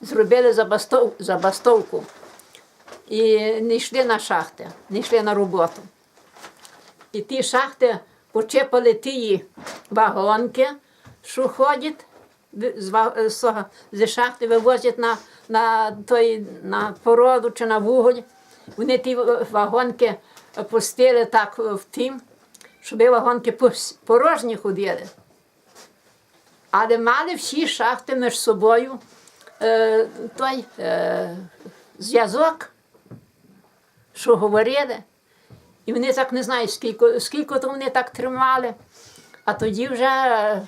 зробили забастов, забастовку і не йшли на шахти, не йшли на роботу. І ті шахти почепали ті вагонки, що ходять з, з шахти вивозять на, на, той, на породу чи на вуголь. Вони ті е, вагонки пустили так е, в тим, щоб вагонки порожні ходили. Але мали всі шахти між собою е, той е, зв'язок, що говорили. І вони так не знаю, скільки, скільки то вони так тримали. А тоді вже е,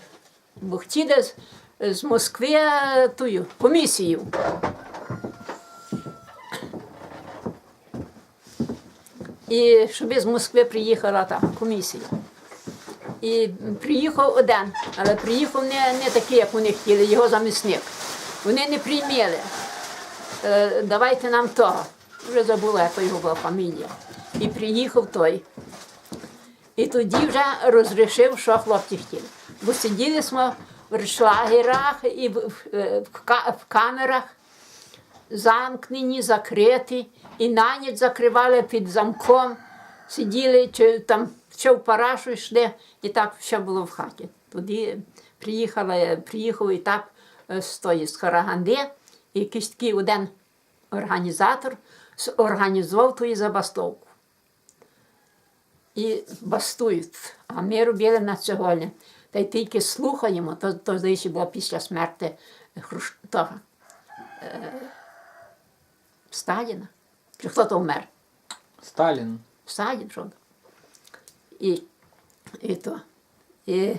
бо хотіли з, з Москви е, тую комісію. І щоб з Москви приїхала та комісія. І приїхав один, але приїхав не, не такий, як вони хотіли, його замісник. Вони не прийняли. Е, давайте нам того. Вже забула, яка його була фамілія. І приїхав той. І тоді вже розрішив, що хлопці хотіли. Бо сиділи ми в шлагерах і в, в, в, камерах, замкнені, закриті, і на ніч закривали під замком, сиділи, чи там що в парашу йшли, і так все було в хаті. Тоді приїхала, приїхав етап е, з тої з Караганди, якийсь такий один організатор організував ту забастовку. І бастують. А ми робили на сьогодні. Та й тільки слухаємо, то, то здається, було після смерті Хруш... того, е... Сталіна. Чи хто то вмер? Сталін. Сталін, що? І, і то. І,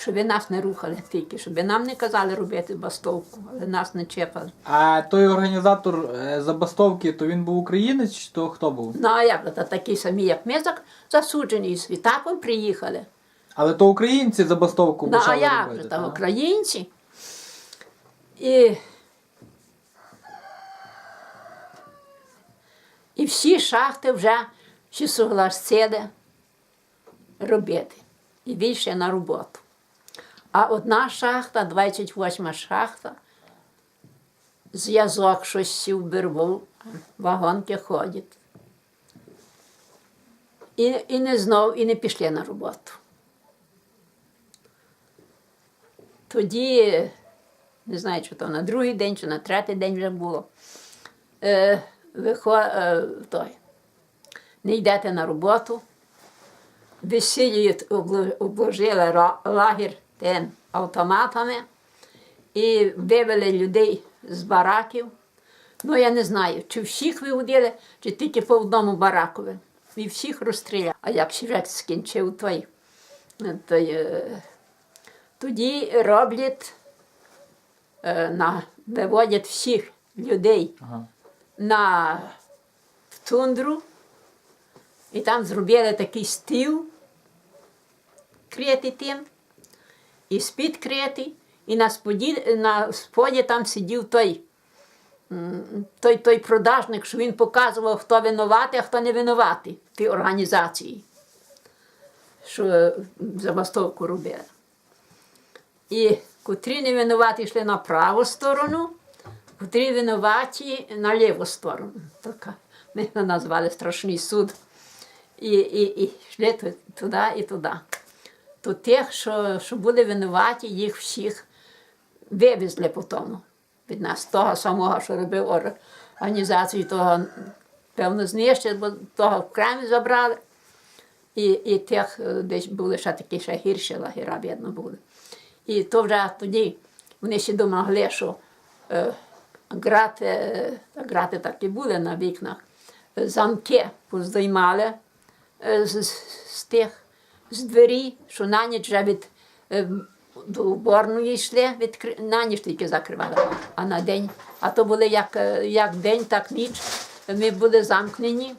щоб нас не рухали тільки, щоб нам не казали робити бастовку, але нас не чепали. А той організатор е, забастовки, то він був українець, чи то хто був? Ну, а як то такі самі, як ми, засуджені з етапом приїхали. Але то українці забастовку Ну, а почали як робити. же там так? українці? І, і всі шахти вже всі согласили робити. І більше на роботу. А одна шахта, 28 шахта, зв'язок щось сів берву, вагонки ходять. І, і не знов, і не пішли на роботу. Тоді, не знаю, чи то на другий день, чи на третій день вже було. Е, вихо, е, той, не йдете на роботу, обlo- обложили ра- тим автоматами і вивели людей з бараків. Ну, я не знаю, чи всіх виводили, чи тільки по одному баракові. І всіх розстріляли. А як ще скінчив той, той тоді роблять, на, виводять всіх людей Ага. на в тундру, і там зробили такий стіл, критий тим, і спід критий, і на споді, на споді там сидів той, той, той продажник, що він показував, хто винуватий, а хто не винуватий в тій організації, що забастовку робили. І котрі не винуваті йшли на праву сторону, котрі винуваті на ліву сторону. Така. Ми назвали страшний суд. І, і, і йшли туди і туди. То тих, що, що були винуваті, їх всіх вивезли по тому від нас, того самого, що робив організацію, того, певно, знищили, бо того вкремі забрали. І, і тих е, десь були ще такі ще гірші лагера, видно були. І то вже тоді вони ще домогли, що е, грати, е, грати так і були на вікнах, замки поздоймали е, з, з- з тих з двері, що на ніч вже від е, до уборної йшли, відкри... на ніч тільки закривали, а на день. А то були як, е, як день, так ніч. Ми були замкнені.